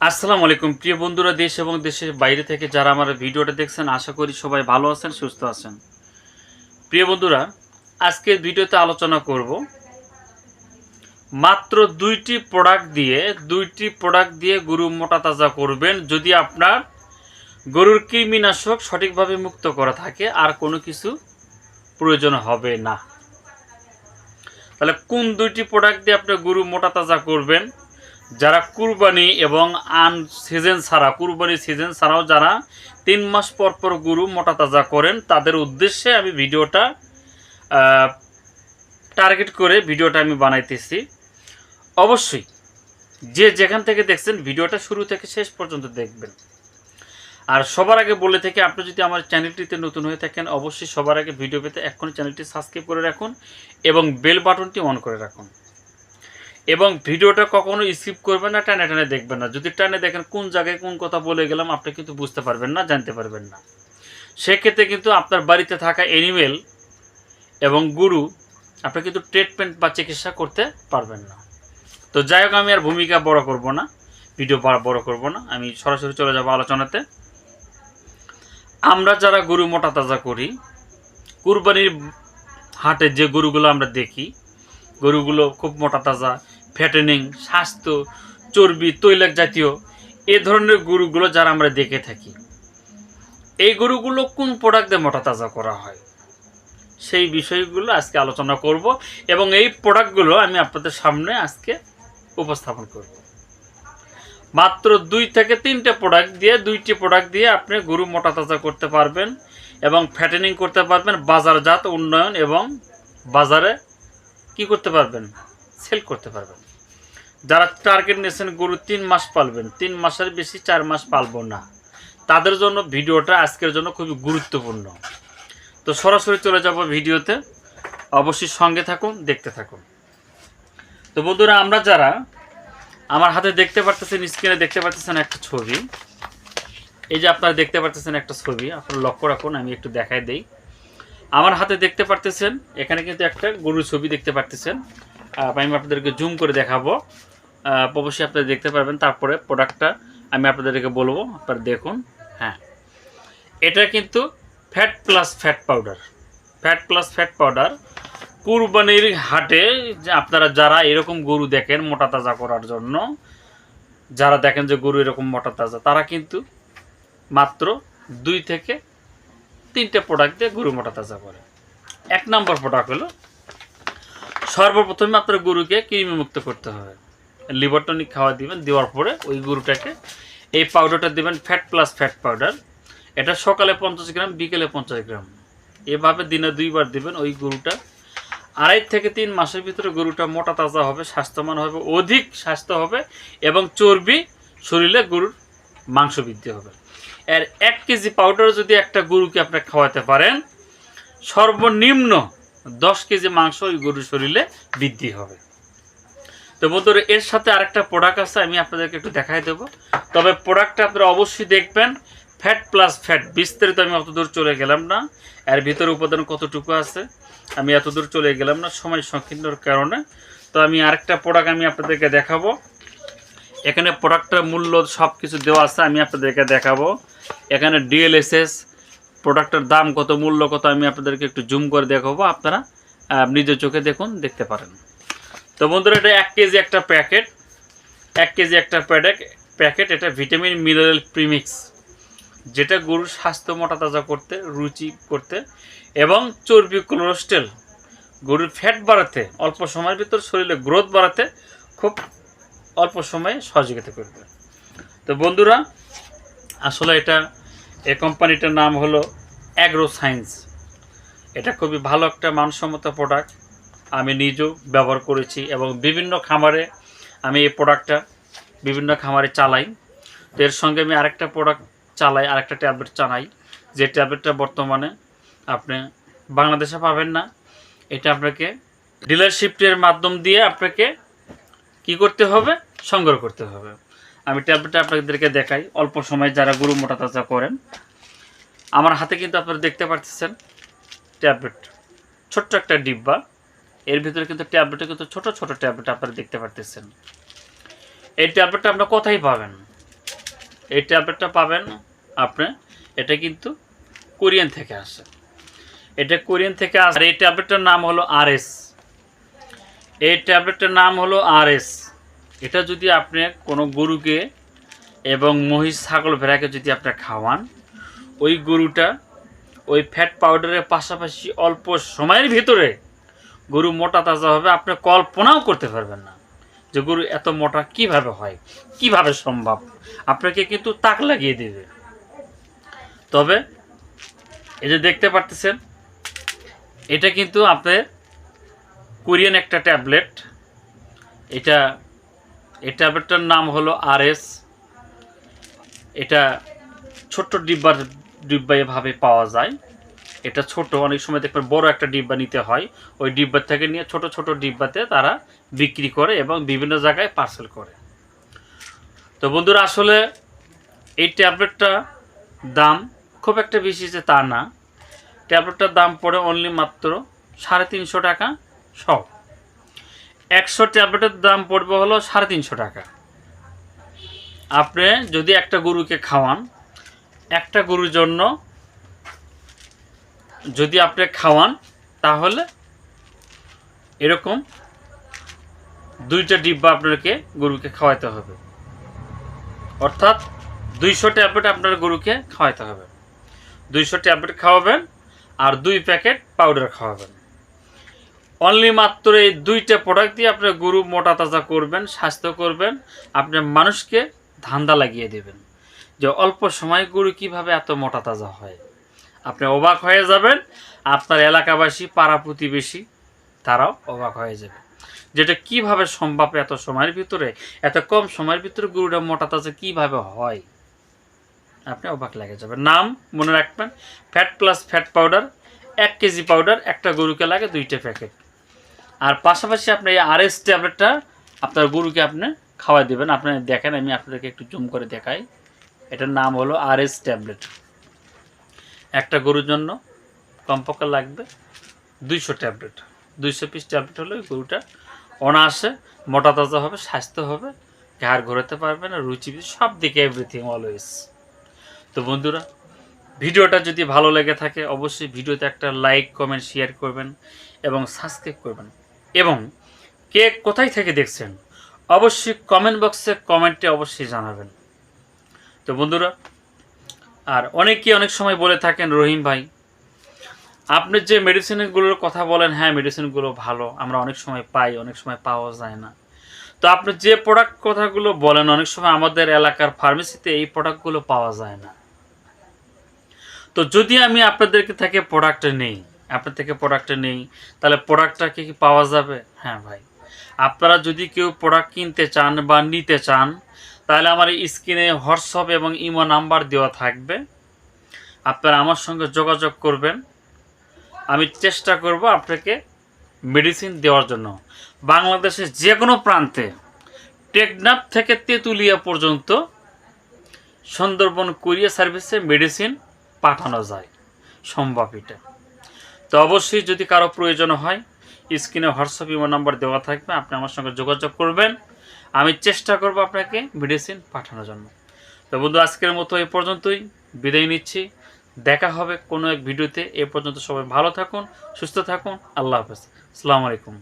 আসসালামু আলাইকুম। প্রিয় বন্ধুরা, দেশ এবং দেশের বাইরে থেকে যারা আমার ভিডিওটা দেখছেন, আশা করি সবাই ভালো আছেন, সুস্থ আছেন। প্রিয় বন্ধুরা, আজকে ভিডিওতে আলোচনা করব। মাত্র দুইটি প্রোডাক্ট দিয়ে, দুইটি প্রোডাক্ট দিয়ে গরু মোটা তাজা করবেন যদি আপনার গরুর কৃমিনাশক সঠিকভাবে মুক্ত করা থাকে, আর কোনো কিছু প্রয়োজন হবে না। তাহলে কোন দুইটি প্রোডাক্ট দিয়ে আপনি গরু মোটা তাজা করবেন? যারা কুরবানি এবং আন সিজন ছাড়া, কুরবানি সিজন ছাড়াও যারা তিন মাস পর পর গরু মোটা তাজা করেন, তাদের উদ্দেশ্যে আমি ভিডিওটা টার্গেট করে ভিডিওটা আমি বানাইতেছি। অবশ্যই, যে যেখান থেকে দেখছেন ভিডিওটা শুরু থেকে শেষ পর্যন্ত দেখবেন। আর সবার আগে বলে থেকে, আপনি যদি আমার চ্যানেলটিতে নতুন হয়ে থাকেন, অবশ্যই সবার আগে ভিডিও পেতে এখনই চ্যানেলটি সাবস্ক্রাইব করে রাখুন এবং বেল বাটনটি অন করে রাখুন। এবং ভিডিওটা কখনো স্কিপ করবেন না, টানে টানে দেখবেন না। যদি টানে দেখেন কোন জায়গায় কোন কথা বলে গেলাম, আপনি কিন্তু বুঝতে পারবেন না, জানতে পারবেন না। সেক্ষেত্রে কিন্তু আপনার বাড়িতে থাকা অ্যানিমেল এবং গুরু, আপনি কিন্তু ট্রিটমেন্ট বা চিকিৎসা করতে পারবেন না। তো যাই হোক, আমি আর ভূমিকা বড় করব না ভিডিও বড় করব না, আমি সরাসরি চলে যাব আলোচনাতে। আমরা যারা গরু মোটা তাজা করি, কুরবানির হাটে যে গরুগুলো আমরা দেখি, গরুগুলো খুব মোটা তাজা ফ্যাটেনিং, স্বাস্থ্য, চর্বি তৈলাক জাতীয় এ ধরনের গরুগুলো যারা আমরা দেখে থাকি। এই গরুগুলো কোন প্রোডাক্ট দিয়ে মোটা তাজা করা হয়? সেই বিষয়গুলো আজকে আলোচনা করব এবং এই প্রোডাক্টগুলো আমি আপনাদের সামনে আজকে উপস্থাপন করব। মাত্র দুই থেকে তিনটে প্রোডাক্ট দিয়ে, দুইটি প্রোডাক্ট দিয়ে আপনি গরু মোটা তাজা করতে পারবেন এবং ফ্যাটেনিং করতে পারবেন, বাজারজাত উন্নয়ন এবং বাজারে কি করতে পারবেন? সেল করতে পারবেন। যারা টার্গেট নিয়েছেন গরু তিন মাস পালবেন, তিন মাসের বেশি চার মাস পালবো না। তাদের জন্য ভিডিওটা আজকের জন্য খুবই গুরুত্বপূর্ণ। তো সরাসরি চলে যাব ভিডিওতে। অবশ্যই সঙ্গে থাকুন, দেখতে থাকুন। তো বন্ধুরা, আমরা যারা আমার হাতে দেখতে পারতেছেন স্ক্রিনে দেখতে পারতেছেন একটা ছবি। এই যে আপনারা দেখতে পারতেছেন একটা ছবি, আপনারা লক্ষ্য রাখুন, আমি একটু দেখাই দেই। আমার হাতে দেখতে পারতেছেন, এখানে কিন্তু একটা গরুর ছবি দেখতে পারতেছেন। আমি আপনাদেরকে জুম করে দেখাবো। অবশ্যই আপনারা দেখতে পারবেন তারপরে প্রোডাক্টটা আমি আপনাদেরকে বলব। আপনারা দেখুন হ্যাঁ। এটা কিন্তু fat plus fat powder fat plus fat powder কুরবানির হাটে আপনারা যারা এরকম গরু দেখেন মোটা তাজা করার জন্য, যারা দেখেন যে গরু এরকম মোটা তাজা, তারা কিন্তু মাত্র দুই থেকে তিনটে প্রোডাক্ট দিয়ে গরু মোটা তাজা করে। এক নম্বর প্রোডাক্ট হলো সর্বপ্রথমে আপনার গরুকে কৃমি মুক্ত করতে হবে। লিভার টনিক খাওয়া দিবেন, দেওয়ার পরে ওই গরুটাকে এই পাউডারটা দিবেন ফ্যাট প্লাস ফ্যাট পাউডার এটা সকালে পঞ্চাশ গ্রাম, বিকেলে পঞ্চাশ গ্রাম। এভাবে দিনে দুইবার দিবেন ওই গরুটা। আড়াই থেকে তিন মাসের ভিতরে গরুটা মোটা তাজা হবে, স্বাস্থ্যবান হবে, অধিক স্বাস্থ্য হবে এবং চর্বি শরীরে গরুর মাংস বৃদ্ধি হবে। এর এক কেজি পাউডার যদি একটা গরুকে আপনি খাওয়াতে পারেন, সর্বনিম্ন দশ কেজি মাংস ওই গরুর শরীরে বৃদ্ধি হবে। তো বন্ধুরা, এর সাথে আরেকটা প্রোডাক্ট আছে, আমি আপনাদেরকে একটু দেখাই দেবো। তবে প্রোডাক্টটা আপনারা অবশ্যই দেখবেন ফ্যাট প্লাস ফ্যাট বিস্তারিত আমি অত দূর চলে গেলাম না। এর ভিতরে উপাদান কতটুকু আছে, আমি এত দূর চলে গেলাম না, সময় সংকীর্ণর কারণে। তো আমি আরেকটা প্রোডাক্ট আমি আপনাদেরকে দেখাবো। এখানে প্রোডাক্টের মূল্য সব কিছু দেওয়া আছে, আমি আপনাদেরকে দেখাবো। এখানে ডিএলএসএস প্রোডাক্টের দাম, কত মূল্য, কত আমি আপনাদেরকে একটু জুম করে দেখাবো। আপনারা নিজের চোখে দেখুন, দেখতে পারেন। তো বন্ধুরা, এটা এক কেজি একটা প্যাকেট। এক কেজি একটা প্যাকেট প্যাকেট, এটা ভিটামিন মিনারেল প্রিমিক্স। যেটা গরুর স্বাস্থ্য মোটা তাজা করতে, রুচি করতে, এবং চর্বি কোলেস্ট্রল। গরুর ফ্যাট বাড়াতে, অল্প সময়ের ভিতর শরীরে গ্রোথ বাড়াতে খুব অল্প সময়ে সহযোগিতা করবে। তো বন্ধুরা, আসলে এটা এ কোম্পানিটার নাম হলো অ্যাগ্রো সায়েন্স এটা খুবই ভালো একটা মানসম্মত প্রোডাক্ট আমি নিজেও ব্যবহার করেছি এবং বিভিন্ন খামারে আমি এই প্রোডাক্টটা বিভিন্ন খামারে চালাই। তো এর সঙ্গে আমি আরেকটা প্রোডাক্ট চালাই, আরেকটা ট্যাবলেট চালাই। যে ট্যাবলেটটা বর্তমানে আপনি বাংলাদেশে পাবেন না, এটা আপনাকে ডিলারশিপের মাধ্যম দিয়ে আপনাকে কি করতে হবে? সংগ্রহ করতে হবে। আমি ট্যাবলেটটা আপনাদেরকে দেখাই। অল্প সময় যারা গরু মোটা তাজা করেন আমার হাতে কিন্তু আপনারা দেখতে পাচ্ছেন ট্যাবলেট। ছোট্ট একটা ডিব্বা। এর ভিতরে কিন্তু ট্যাবলেটে কিন্তু ছোট ছোট ট্যাবলেট আপনারা দেখতে পারতেছেন। এই ট্যাবলেটটা আপনারা কোথায় পাবেন? এই ট্যাবলেটটা পাবেন আপনি, এটা কিন্তু কোরিয়ান থেকে আসে। এটা কোরিয়ান থেকে আসে এই ট্যাবলেটটার নাম হলো আরএস। এই ট্যাবলেটটার নাম হলো আরএস। এটা যদি আপনি কোনো গরুকে এবং মহিষ, ছাগল, ভেড়াকে যদি আপনি খাওয়ান ওই গরুটা ওই ফ্যাট পাউডারের পাশাপাশি অল্প সময়ের ভিতরে গরু মোটা তাজা হবে, আপনি কল্পনাও করতে পারবেন না যে গরু এত মোটা কীভাবে হয়, কীভাবে সম্ভব। আপনাকে কিন্তু তাক লাগিয়ে দেবে। তবে এই যে দেখতে পারতেছেন, এটা কিন্তু আপনার কোরিয়ান একটা ট্যাবলেট। এটা, এই ট্যাবলেটটার নাম হলো আরএস। এটা ছোট্ট ডিব্বার ডিব্বা এভাবে পাওয়া যায়। এটা ছোট, অনেক সময় দেখবেন বড় একটা ডিব্বা নিতে হয়। ওই ডিব্বা থেকে নিয়ে ছোট ছোট ডিব্বাতে তারা বিক্রি করে এবং বিভিন্ন জায়গায় পার্সেল করে। তো বন্ধুরা, আসলে এই ট্যাবলেটটা দাম খুব একটা বেশি যে তা না। ট্যাবলেটটার দাম পড়ে অনলি মাত্র সাড়ে তিনশো টাকা সব একশো ট্যাবলেটের দাম পড়বে হলো সাড়ে তিনশো টাকা। আপনি যদি একটা গরুকে খাওয়ান একটা গরুর জন্য যদি আপনি খাওয়ান, তাহলে এরকম দুইটা ডিব্বা আপনাকে গরুকে খাওয়াতে হবে। অর্থাৎ দুইশো ট্যাবলেট আপনার গরুকে খাওয়াতে হবে। দুইশো ট্যাবলেট খাওয়াবেন আর দুই প্যাকেট পাউডার খাওয়াবেন। অনলি মাত্র এই দুইটা প্রোডাক্ট দিয়ে আপনার গরু মোটা তাজা করবেন, স্বাস্থ্য করবেন, আপনার মানুষকে ধান্দা লাগিয়ে দেবেন। যে অল্প সময় গরু কীভাবে এত মোটা তাজা হয়? আপনি অবাক হয়ে যাবেন, আপনার এলাকাবাসী, পাড়া প্রতিবেশী, তারাও অবাক হয়ে যাবে। যেটা কীভাবে সম্ভব এত সময়ের ভিতরে, এত কম সময়ের ভিতরে গরুটা মোটা তাজা কীভাবে হয়? আপনি অবাক লেগে যাবেন। নাম মনে রাখবেন ফ্যাট প্লাস ফ্যাট পাউডার এক কেজি পাউডার একটা গরুকে লাগে দুইটা প্যাকেট। আর পাশাপাশি আপনি এই আরএস ট্যাবলেটটা আপনার গরুকে আপনি খাওয়াই দেবেন। আপনি দেখেন, আমি আপনাদেরকে একটু জুম করে দেখাই। এটার নাম হলো আরএস ট্যাবলেট। একটা গরুর জন্য কমপক্ষে লাগবে দুইশো ট্যাবলেট। দুইশো পিস ট্যাবলেট হলে ওই গরুটা অনায়াসে মোটা তাজা হবে, স্বাস্থ্য হবে, ঘাড় ঘোরাতে পারবে না, রুচি সব দিকে এভরিথিং অলওয়েজ তো বন্ধুরা, ভিডিওটা যদি ভালো লেগে থাকে, অবশ্যই ভিডিওতে একটা লাইক কমেন্ট শেয়ার করবেন এবং সাবস্ক্রাইব করবেন। এবং কে কোথায় থেকে দেখছেন, অবশ্যই কমেন্ট বক্সে কমেন্টে অবশ্যই জানাবেন। তো বন্ধুরা, আর অনেকে অনেক সময় বলে থাকেন, রহিম ভাই, আপনি যে মেডিসিনগুলোর কথা বলেন হ্যাঁ মেডিসিনগুলো ভালো, আমরা অনেক সময় পাই, অনেক সময় পাওয়া যায় না। তো আপনি যে প্রোডাক্ট কথাগুলো বলেন, অনেক সময় আমাদের এলাকার ফার্মেসিতে এই প্রোডাক্টগুলো পাওয়া যায় না। তো যদি আমি আপনাদেরকে থেকে প্রোডাক্ট নেই, আপনার থেকে প্রোডাক্ট নেই, তাহলে প্রোডাক্টটা কি কি পাওয়া যাবে? হ্যাঁ ভাই। আপনারা যদি কেউ প্রোডাক্ট কিনতে চান বা নিতে চান তাহলে আমার স্ক্রিনে হোয়াটসঅ্যাপ এবং ইমো নাম্বার দেওয়া থাকবে। আপনারা আমার সঙ্গে যোগাযোগ করবেন। আমি চেষ্টা করব আপনাকে মেডিসিন দেওয়ার জন্য। বাংলাদেশের যে কোনো প্রান্তে টেকনাফ থেকে তেঁতুলিয়া পর্যন্ত সুন্দরবন কুরিয়া সার্ভিসে মেডিসিন পাঠানো যায় সম্ভব এটা। তো অবশ্যই যদি কারও প্রয়োজন হয়, স্ক্রিনে হোয়াটসঅ্যাপ, ইমো নাম্বার দেওয়া থাকবে, আপনি আমার সঙ্গে যোগাযোগ করবেন। আমি চেষ্টা করব আপনাকে মেডিসিন পাঠানোর জন্য। তো বন্ধু, আজকের মতো এ পর্যন্তই। বিদায় নিচ্ছি। দেখা হবে কোনো এক ভিডিওতে এ পর্যন্ত সবাই ভালো থাকুন, সুস্থ থাকুন। আল্লাহ হাফেজ। আসসালামু আলাইকুম।